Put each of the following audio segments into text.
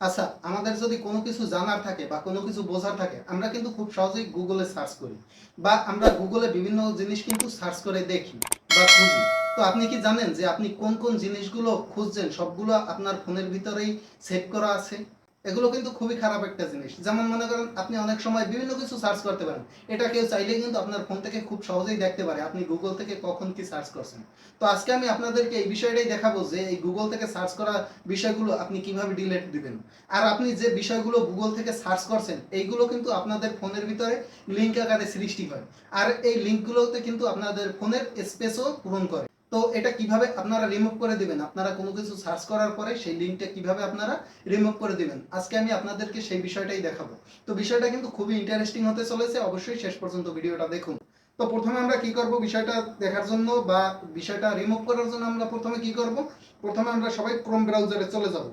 আচ্ছা আমাদের যদি কোনো কিছু জানার থাকে বা কোনো কিছু বোঝার থাকে, আমরা কিন্তু খুব সহজেই গুগলে সার্চ করি বা আমরা গুগলে বিভিন্ন জিনিস কিন্তু সার্চ করে দেখি বা খুঁজি। তো আপনি কি জানেন যে আপনি কোন কোন জিনিসগুলো খুঁজছেন, সবগুলো আপনার ফোনের ভিতরেই সেভ করা আছে? এগুলো কিন্তু খুবই খারাপ একটা জিনিস। যেমন মনে করেন, আপনি অনেক সময় বিভিন্ন কিছু সার্চ করতে পারেন। এটা কেউ চাইলে কিন্তু আপনার ফোন থেকে খুব সহজেই দেখতে পারে, আপনি গুগল থেকে কখন কি সার্চ করছেন। তো আজকে আমি আপনাদেরকে এই বিষয়টাই দেখাবো যে এই গুগল থেকে সার্চ করা বিষয়গুলো আপনি কীভাবে ডিলিট দিবেন। আর আপনি যে বিষয়গুলো গুগল থেকে সার্চ করছেন, এইগুলো কিন্তু আপনাদের ফোনের ভিতরে লিঙ্ক আকারে সৃষ্টি হয়। আর এই লিঙ্কগুলোতে কিন্তু আপনাদের ফোনের স্পেসও পূরণ করে। তো এটা কীভাবে আপনারা রিমুভ করে দিবেন? আপনারা কোনো কিছু সার্চ করার পরে সেই লিঙ্কটা কীভাবে আপনারা রিমুভ করে দিবেন? আজকে আমি আপনাদেরকে সেই বিষয়টাই দেখাবো। তো বিষয়টা কিন্তু খুবই ইন্টারেস্টিং হতে চলেছে, অবশ্যই শেষ পর্যন্ত ভিডিওটা দেখুন। তো প্রথমে আমরা কি করব? বিষয়টা দেখার জন্য বা বিষয়টা রিমুভ করার জন্য আমরা প্রথমে কি করব? প্রথমে আমরা সবাই ক্রোম ব্রাউজারে চলে যাব।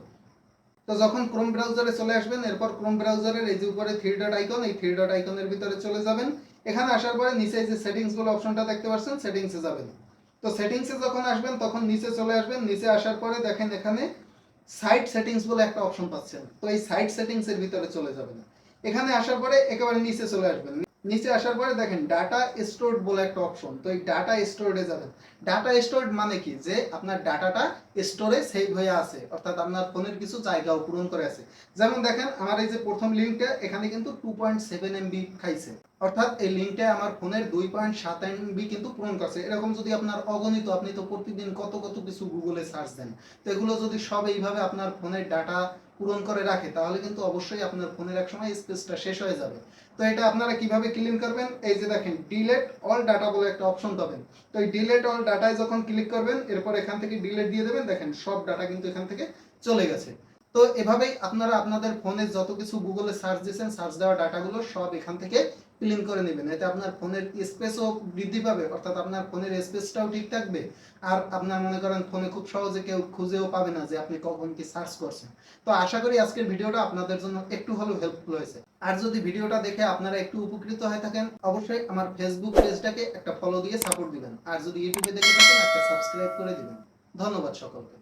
তো যখন ক্রোম ব্রাউজারে চলে আসবেন, এরপর ক্রোম ব্রাউজারের এই যে উপরে থ্রি ডট আইকন এই থ্রি ডট আইকনের ভিতরে চলে যাবেন। এখানে আসার পরে নিচে যে সেটিংস বলে অপশনটা দেখতে পাচ্ছেন সেটিংসে যাবেন। তো সেটিংসে যখন আসবেন, তখন নিচে চলে আসবেন। নিচে আসার পরে দেখেন এখানে সাইট সেটিংস বলে একটা অপশন পাচ্ছেন। তো এই সাইট সেটিংসের ভিতরে চলে যাবেন। এখানে আসার পরে একেবারে নিচে চলে আসবেন। নিচে আসার পরে দেখেন ডাটা স্টোরড বলে একটা অপশন তো এই ডাটা স্টোরডে যাবেন। ডাটা স্টোরড মানে কি? যে আপনার ডাটাটা স্টোরে সেভ হয়ে আছে, অর্থাৎ আপনার ফোনের কিছু জায়গাও পূরণ করে আছে। যেমন দেখেন, আমার এই যে প্রথম লিঙ্কটা এখানে কিন্তু টু পয়েন্ট সেভেন এমবি খাইছে। অর্থাৎ এই লিঙ্কটা আমার ফোনের দুই পয়েন্ট সাত এমবি কিন্তু পূরণ করছে। এরকম যদি আপনার অগণিত, আপনি তো প্রতিদিন কত কত কিছু গুগলে সার্চ দেন। তো এগুলো যদি সব এইভাবে আপনার ফোনের ডাটা পূরণ করে রাখে, তাহলে কিন্তু অবশ্যই আপনার ফোনের এক সময় স্পেসটা শেষ হয়ে যাবে। তো এটা আপনারা কীভাবে ক্লিন করবেন? এই যে দেখেন ডিলেট অল ডাটা বলে একটা অপশন পাবেন। তো এই ডিলেট অল ডাটায় যখন ক্লিক করবেন, এরপর এখান থেকে ডিলেট দিয়ে দেবেন, দেখেন সব ডাটা কিন্তু এখান থেকে চলে গেছে। তো এভাবেই আপনারা আপনাদের ফোনে যত কিছু গুগলে সার্চ দিয়েছেন সার্চ দেওয়া ডাটাগুলো সব এখান থেকে ক্লিন করে নেবেন। এতে আপনার ফোনের স্পেসও বৃদ্ধি পাবে, অর্থাৎ আপনার ফোনের স্পেসটাও ঠিক থাকবে। আর আপনার মনে করেন ফোনে খুব সহজে কেউ খুঁজেও পাবে না যে আপনি কখন কি সার্চ করছেন। তো আশা করি আজকের ভিডিওটা আপনাদের জন্য একটু হলেও হেল্পফুল হয়েছে। আর যদি ভিডিওটা দেখে আপনারা একটু উপকৃত হয়ে থাকেন, অবশ্যই আমার ফেসবুক পেজটাকে একটা ফলো দিয়ে সাপোর্ট দিবেন। আর যদি ইউটিউবে দেখে থাকেন, একটা সাবস্ক্রাইব করে দিবেন। ধন্যবাদ সকলকে।